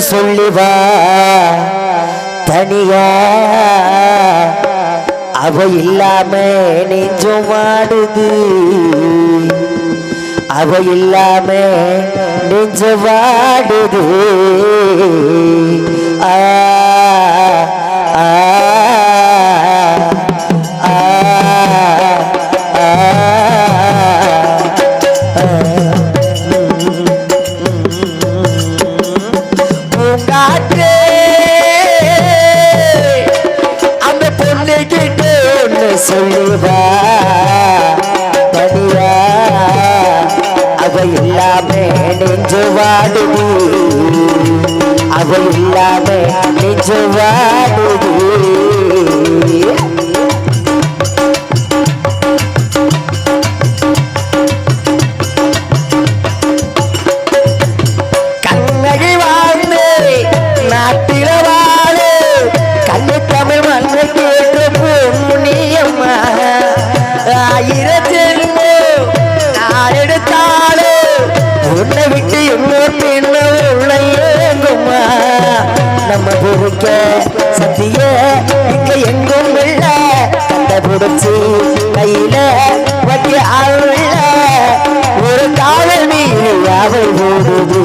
சொல்லிவா? தனியா? அவ இல்லாம நெஞ்சம் வாடுது. அவ இல்லாம நெஞ்ச வாடுது. ஆ நெஞ்சு வாடுது அவ இல்லாம நம்ம சத்திய இங்க எங்கும் இல்ல. கண்ட புடிச்சு கையில வட்டி ஆள் ஒரு காவல் நீ அவள் ஓடுது.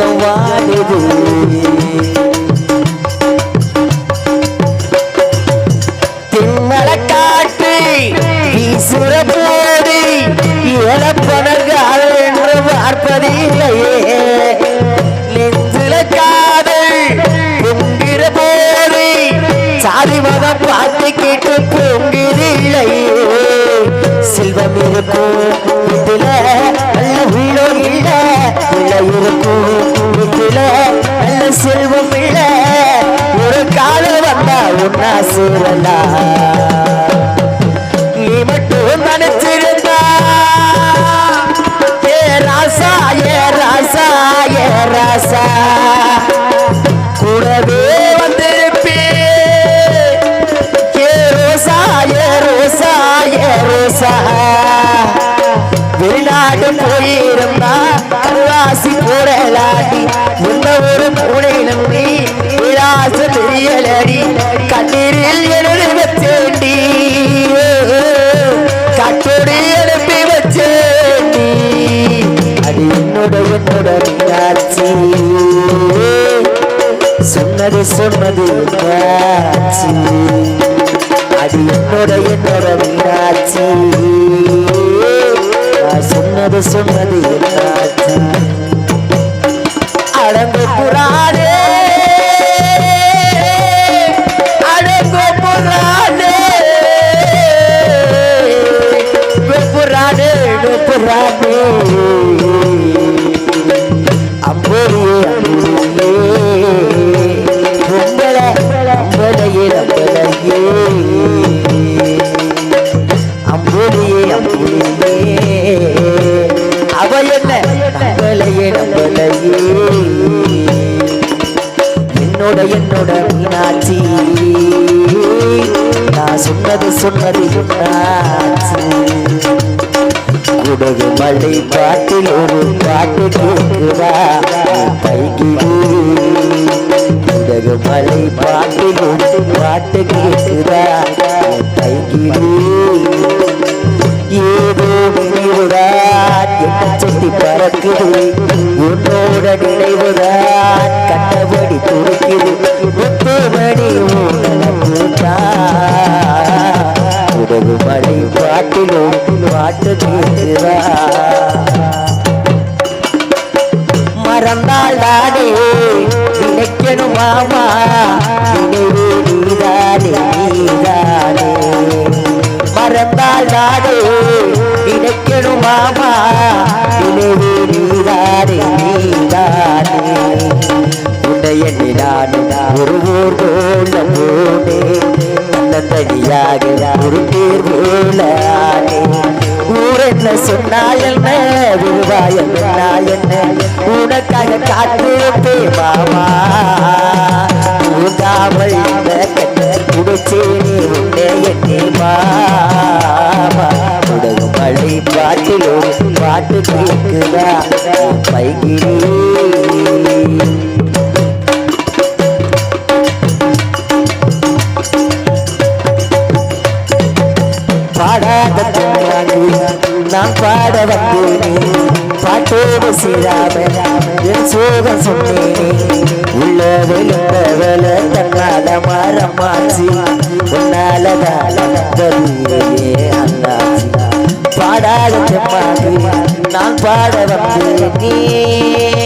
நெஞ்சம் வாடுது திம்மலக்காட்டு வீசுற போது இழப்பனர்கள் என்று பார்ப்பதில்லையே. நெஞ்சில காதல் பொங்குற போது சாதி மதம் பார்த்து கேட்டு பொங்குதில்லையே. செல்வம் இருக்கும் உள்ள இருக்கும் வீட்டுல நல்ல செல்வம் இல்ல. ஒரு காலம் வந்தா உன்னா சேரலாம் நீ மட்டும் நினைச்சிருந்தா. ஏ ராசா ஏ ராசா ஏ ராசா. கூடவே வந்திருப்பே ஏ ரோசா ஏ ரோசா ஏ ரோசா. வெளிநாடு போயிருந்தா கருவாசி போடலாடி ஒரு பூனை நம்பி விளாச தெரியலடி கண்ணீரில் எழுதி வச்சேண்டி கட்டோடி எழுப்பி வச்சேண்டி அது என்னோட என்னோட மீனாட்சி. சொன்னது சொன்னது என்னாச்சு அது என்னோட என்னோட மீனாட்சி. சொன்னது சொன்னது என்னாச்சு புறானே அடங்கு புறானே வெப்புறானே வெப்புறானே. மீனாட்சி நான் சொன்னது சொன்னது என்னாச்சு? குடகு மழை பாட்டில் ஒரு பாட்டு கேட்குதா பைகிடு குடகு மழை பாட்டில் ஒரு பாட்டு கேட்குதா பைகிடு ஏதோ நினைவுதான். என்ன சுத்தி பறக்குது? உன்னோட நினைவுதான் கட்டபடி துடிக்குது. முத்துமணி மணி மழை பாட்டிலும் பாட்டு கேட்குதா மறந்தால் தானே நினைக்கணும் மாமா. நினைவு நீதானே நீதானே. மறந்தால் தானே நினைக்கணும் மாமா. நினைவு நீதானே நீதானே உன்னை உன்னை எண்ணி ஒரு ஊர் போல போனேன் தன்னந்தனியாக ஒரு பேர் போல ஊர் என்ன சொன்னால் என்ன? விருவாயம் என்ன? உனக்காக காத்திருப்பே மாமா. தூங்காமல் குடிச்சேனே உன்னை பாட்டோடு என் சோகம் சொன்னேனே. உள்ள வெளுத்த வேல தன்னால மரமாச்சு உன்னாலதான் வந்ததியே பாடாத நான் பாட வந்தேனே.